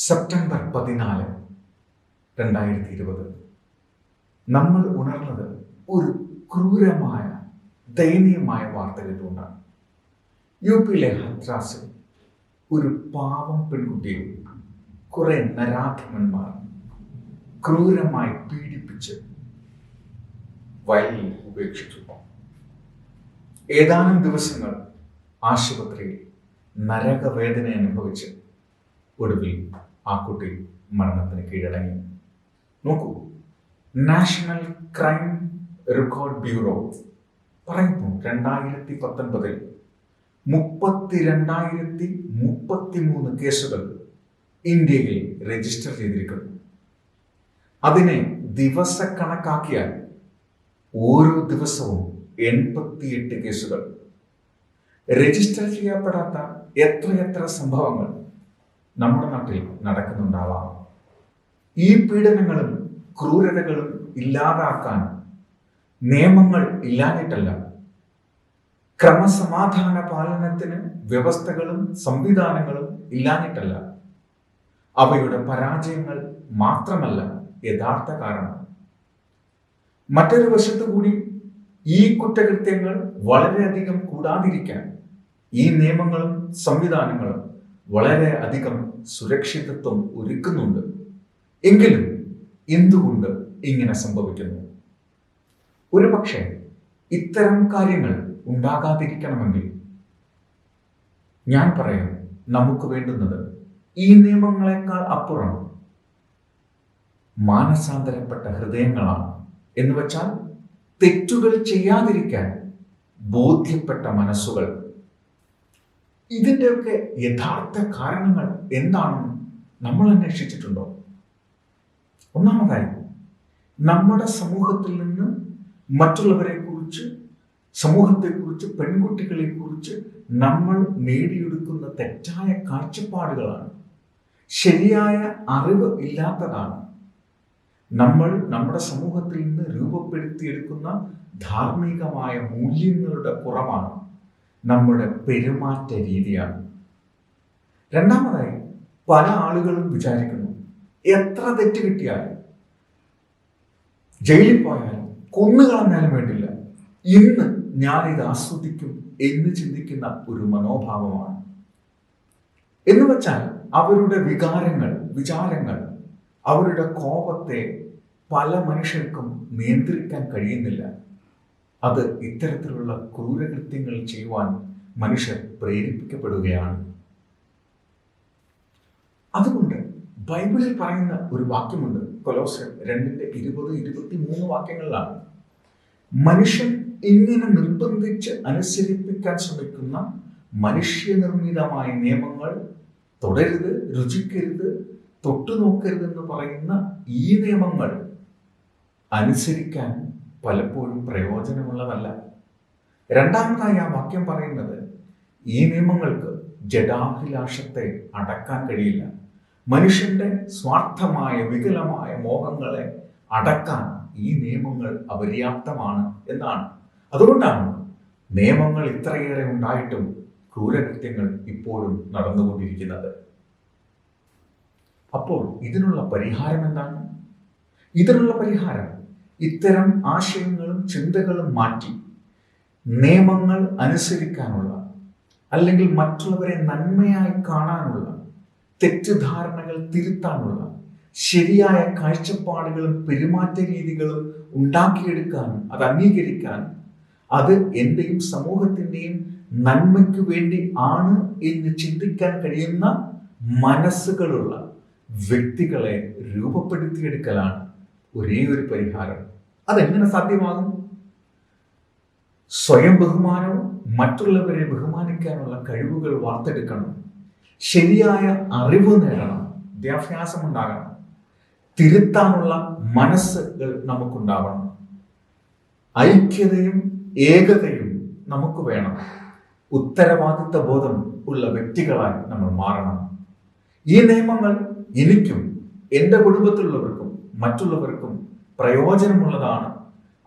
September പതിനാല് രണ്ടായിരത്തി ഇരുപത് നമ്മൾ ഉണർന്നത് ഒരു ക്രൂരമായ ദയനീയമായ വാർത്ത കേട്ടുകൊണ്ടാണ് യു പിയിലെ ഹത്രാസിൽ ഒരു പാവം പെൺകുട്ടിയെ കുറെ നരാധമന്മാർ ക്രൂരമായി പീഡിപ്പിച്ച് വയലിൽ ഉപേക്ഷിച്ചു. ഏതാനും ദിവസങ്ങൾ ആശുപത്രിയിൽ നരകവേദന അനുഭവിച്ച് ഒടുവിൽ ആ കുട്ടി മരണത്തിന് കീഴടങ്ങി. നോക്കൂ നാഷണൽ ക്രൈം റെക്കോർഡ് ബ്യൂറോ പറയുന്നു രണ്ടായിരത്തി പത്തൊൻപതിൽ മുപ്പത്തി രണ്ടായിരത്തി മുപ്പത്തി മൂന്ന് കേസുകൾ ഇന്ത്യയിൽ രജിസ്റ്റർ ചെയ്തിരിക്കുന്നു. അതിനെ ദിവസക്കണക്കാക്കിയാൽ ഓരോ ദിവസവും എൺപത്തിയെട്ട് കേസുകൾ. രജിസ്റ്റർ ചെയ്യപ്പെടാത്ത എത്രയെത്ര സംഭവങ്ങൾ? നമ്മുടെ നാട്ടിൽ നടക്കുന്നുണ്ടാവാം. ഈ പീഡനങ്ങളും ക്രൂരതകളും ഇല്ലാതാക്കാൻ നിയമങ്ങൾ ഇല്ലാഞ്ഞിട്ടല്ല. ക്രമസമാധാന പാലനത്തിന് വ്യവസ്ഥകളും സംവിധാനങ്ങളും ഇല്ലാഞ്ഞിട്ടല്ല. അവയുടെ പരാജയങ്ങൾ മാത്രമല്ല യഥാർത്ഥ കാരണം. മറ്റൊരു വശത്തു കൂടി ഈ കുറ്റകൃത്യങ്ങൾ വളരെയധികം കൂടാതിരിക്കാൻ ഈ നിയമങ്ങളും സംവിധാനങ്ങളും വളരെ അധികം സുരക്ഷിതത്വം ഒരുക്കുന്നുണ്ട്. എങ്കിലും എന്തുകൊണ്ട് ഇങ്ങനെ സംഭവിക്കുന്നു? ഒരുപക്ഷെ ഇത്തരം കാര്യങ്ങൾ ഉണ്ടാകാതിരിക്കണമെങ്കിൽ ഞാൻ പറയാം നമുക്ക് വേണ്ടുന്നത് ഈ നിയമങ്ങളെക്കാൾ അപ്പുറം മാനസാന്തരപ്പെട്ട ഹൃദയങ്ങളാണ്. എന്ന് വെച്ചാൽ തെറ്റുകൾ ചെയ്യാതിരിക്കാൻ ബോധ്യപ്പെട്ട മനസ്സുകൾ ഇതിന്റെയൊക്കെ യഥാർത്ഥ കാരണങ്ങൾ എന്താണെന്ന് നമ്മൾ അന്വേഷിച്ചിട്ടുണ്ടോ? ഒന്നാമതായി നമ്മുടെ സമൂഹത്തിൽ നിന്ന് മറ്റുള്ളവരെ കുറിച്ച് സമൂഹത്തെക്കുറിച്ച് പെൺകുട്ടികളെ കുറിച്ച് നമ്മൾ നേടിയെടുക്കുന്ന തെറ്റായ കാഴ്ചപ്പാടുകളാണ്. ശരിയായ അറിവ് ഇല്ലാത്തതാണ് നമ്മൾ നമ്മുടെ സമൂഹത്തിൽ നിന്ന് രൂപപ്പെടുത്തിയെടുക്കുന്ന ധാർമ്മികമായ മൂല്യങ്ങളുടെ കുറവാണ്. നമ്മുടെ പെരുമാറ്റ രീതിയാണ്. രണ്ടാമതായി പല ആളുകളും വിചാരിക്കുന്നു എത്ര തെറ്റ് കിട്ടിയാലും ജയിലിൽ പോയാലും കൊന്നുകളഞ്ഞാലും വേണ്ടില്ല. ഇന്ന് ഞാനിത് ആസ്വദിക്കും എന്ന് ചിന്തിക്കുന്ന ഒരു മനോഭാവമാണ്. എന്ന് വെച്ചാൽ അവരുടെ വികാരങ്ങൾ വിചാരങ്ങൾ അവരുടെ കോപത്തെ പല മനുഷ്യർക്കും നിയന്ത്രിക്കാൻ കഴിയുന്നില്ല. അത് ഇത്തരത്തിലുള്ള ക്രൂരകൃത്യങ്ങൾ ചെയ്യുവാൻ മനുഷ്യർ പ്രേരിപ്പിക്കപ്പെടുകയാണ്. അതുകൊണ്ട് ബൈബിളിൽ പറയുന്ന ഒരു വാക്യമുണ്ട്. കൊലോസൻ രണ്ടിന്റെ ഇരുപത് ഇരുപത്തി മൂന്ന് വാക്യങ്ങളിലാണ്. മനുഷ്യൻ ഇങ്ങനെ നിർബന്ധിച്ച് അനുസരിപ്പിക്കാൻ ശ്രമിക്കുന്ന മനുഷ്യനിർമ്മിതമായ നിയമങ്ങൾ തുടരുത് രുചിക്കരുത് തൊട്ടുനോക്കരുത് എന്ന് പറയുന്ന ഈ നിയമങ്ങൾ അനുസരിക്കാൻ പലപ്പോഴും പ്രയോജനമുള്ളതല്ല. രണ്ടാമതായി ആ വാക്യം പറയുന്നത് ഈ നിയമങ്ങൾക്ക് ജഡാഭിലാഷത്തെ അടക്കാൻ കഴിയില്ല. മനുഷ്യന്റെ സ്വാർത്ഥമായ വികലമായ മോഹങ്ങളെ അടക്കാൻ ഈ നിയമങ്ങൾ അപര്യാപ്തമാണ് എന്നാണ്. അതുകൊണ്ടാണ് നിയമങ്ങൾ ഇത്രയേറെ ഉണ്ടായിട്ടും ക്രൂരകൃത്യങ്ങൾ ഇപ്പോഴും നടന്നുകൊണ്ടിരിക്കുന്നത്. അപ്പോൾ ഇതിനുള്ള പരിഹാരം എന്താണ്? ഇതിനുള്ള പരിഹാരം ഇത്തരം ആശയങ്ങളും ചിന്തകളും മാറ്റി നിയമങ്ങൾ അനുസരിക്കാനുള്ള അല്ലെങ്കിൽ മറ്റുള്ളവരെ നന്മയായി കാണാനുള്ള തെറ്റിദ്ധാരണകൾ തിരുത്താനുള്ള ശരിയായ കാഴ്ചപ്പാടുകളും പെരുമാറ്റ രീതികളും ഉണ്ടാക്കിയെടുക്കാനും അത് അംഗീകരിക്കാനും അത് എന്റെയും സമൂഹത്തിന്റെയും നന്മയ്ക്ക് വേണ്ടി ആണ് എന്ന് ചിന്തിക്കാൻ കഴിയുന്ന മനസ്സുകളുള്ള വ്യക്തികളെ രൂപപ്പെടുത്തിയെടുക്കലാണ് ഒരേ ഒരു പരിഹാരം. അതെങ്ങനെ സാധ്യമാകും? സ്വയം ബഹുമാനവും മറ്റുള്ളവരെ ബഹുമാനിക്കാനുള്ള കഴിവുകൾ വാർത്തെടുക്കണം. ശരിയായ അറിവ് നേടണം. വിദ്യാഭ്യാസം ഉണ്ടാകണം തിരുത്താനുള്ള മനസ്സുകൾ നമുക്കുണ്ടാവണം. ഐക്യതയും ഏകതയും നമുക്ക് വേണം. ഉത്തരവാദിത്ത ബോധം ഉള്ള വ്യക്തികളായി നമ്മൾ മാറണം. ഈ നിയമങ്ങൾ എനിക്കും എന്റെ കുടുംബത്തിലുള്ളവർക്കും മറ്റുള്ളവർക്കും പ്രയോജനമുള്ളതാണ്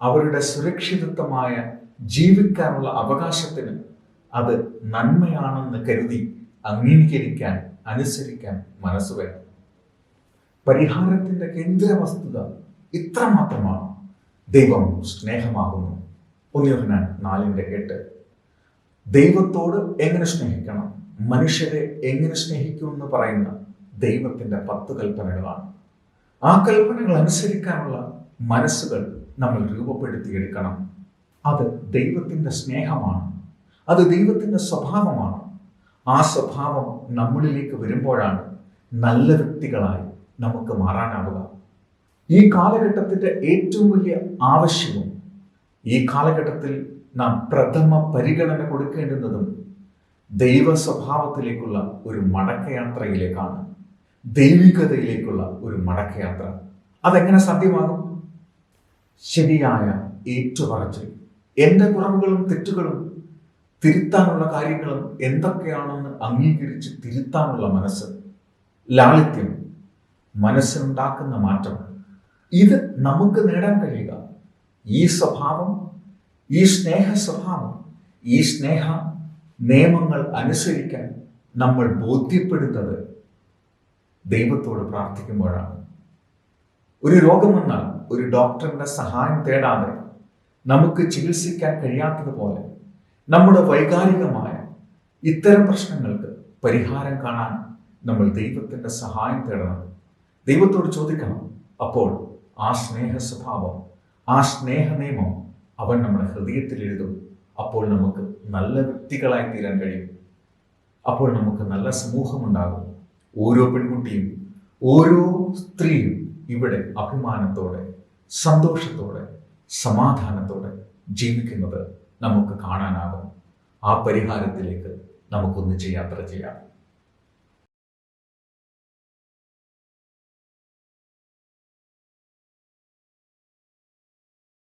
അവരുടെ സുരക്ഷിതത്വമായ ജീവിക്കാനുള്ള അവകാശത്തിന് അത് നന്മയാണെന്ന് കരുതി അംഗീകരിക്കാൻ അനുസരിക്കാൻ മനസ്സ് വേണം. പരിഹാരത്തിന്റെ കേന്ദ്ര വസ്തുത ഇത്രമാത്രമാണ്. ദൈവം സ്നേഹമാകുന്നു. ഒന്നിയോഹനാൻ നാലിന്റെ എട്ട്. ദൈവത്തോട് എങ്ങനെ സ്നേഹിക്കണം? മനുഷ്യരെ എങ്ങനെ സ്നേഹിക്കുമെന്ന് പറയുന്ന ദൈവത്തിന്റെ പത്ത് കൽപ്പനകളാണ്. ആ കൽപ്പനകൾ അനുസരിക്കാനുള്ള മനസ്സുകൾ നമ്മൾ രൂപപ്പെടുത്തിയെടുക്കണം. അത് ദൈവത്തിന്റെ സ്നേഹമാണ്. അത് ദൈവത്തിന്റെ സ്വഭാവമാണ്. ആ സ്വഭാവം നമ്മളിലേക്ക് വരുമ്പോഴാണ് നല്ല വ്യക്തികളായി നമുക്ക് മാറാനാവുക. ഈ കാലഘട്ടത്തിന്റെ ഏറ്റവും വലിയ ആവശ്യവും ഈ കാലഘട്ടത്തിൽ നാം പ്രഥമ പരിഗണന കൊടുക്കേണ്ടുന്നതും ദൈവ സ്വഭാവത്തിലേക്കുള്ള ഒരു മടക്കയാത്രയിലേക്കാണ്. ദൈവികതയിലേക്കുള്ള ഒരു മടക്കയാത്ര. അതെങ്ങനെ സാധ്യമാകും? ശരിയായ ഏറ്റുപറച്ചിൽ. എന്റെ കുറവുകളും തെറ്റുകളും തിരുത്താനുള്ള കാര്യങ്ങളും എന്തൊക്കെയാണെന്ന് അംഗീകരിച്ച് തിരുത്താനുള്ള മനസ്സ്. ലാളിത്യം മനസ്സിനുണ്ടാക്കുന്ന മാറ്റം. ഇത് നമുക്ക് നേടാൻ കഴിയുക. ഈ സ്വഭാവം ഈ സ്നേഹ സ്വഭാവം ഈ സ്നേഹ നിയമങ്ങൾ അനുസരിക്കാൻ നമ്മൾ ബോധ്യപ്പെടുന്നത് ദൈവത്തോട് പ്രാർത്ഥിക്കുമ്പോഴാണ്. ഒരു രോഗം വന്നാൽ ഒരു ഡോക്ടറിന്റെ സഹായം തേടാതെ നമുക്ക് ചികിത്സിക്കാൻ കഴിയാത്തതുപോലെ നമ്മുടെ വൈകാരികമായ ഇത്തരം പ്രശ്നങ്ങൾക്ക് പരിഹാരം കാണാൻ നമ്മൾ ദൈവത്തിന്റെ സഹായം തേടണം. ദൈവത്തോട് ചോദിക്കണം അപ്പോൾ ആ സ്നേഹ സ്വഭാവം ആ സ്നേഹ നിയമം അവൻ നമ്മുടെ ഹൃദയത്തിൽ എഴുതും. അപ്പോൾ നമുക്ക് നല്ല വ്യക്തികളായി തീരാൻ കഴിയും. അപ്പോൾ നമുക്ക് നല്ല സമൂഹമുണ്ടാകും. ഓരോ പെൺകുട്ടിയും ഓരോ സ്ത്രീയും ഇവിടെ അഭിമാനത്തോടെ സന്തോഷത്തോടെ സമാധാനത്തോടെ ജീവിക്കുന്നത് നമുക്ക് കാണാനാകും. ആ പരിഹാരത്തിലേക്ക് നമുക്കൊന്നിച്ച് യാത്ര ചെയ്യാം.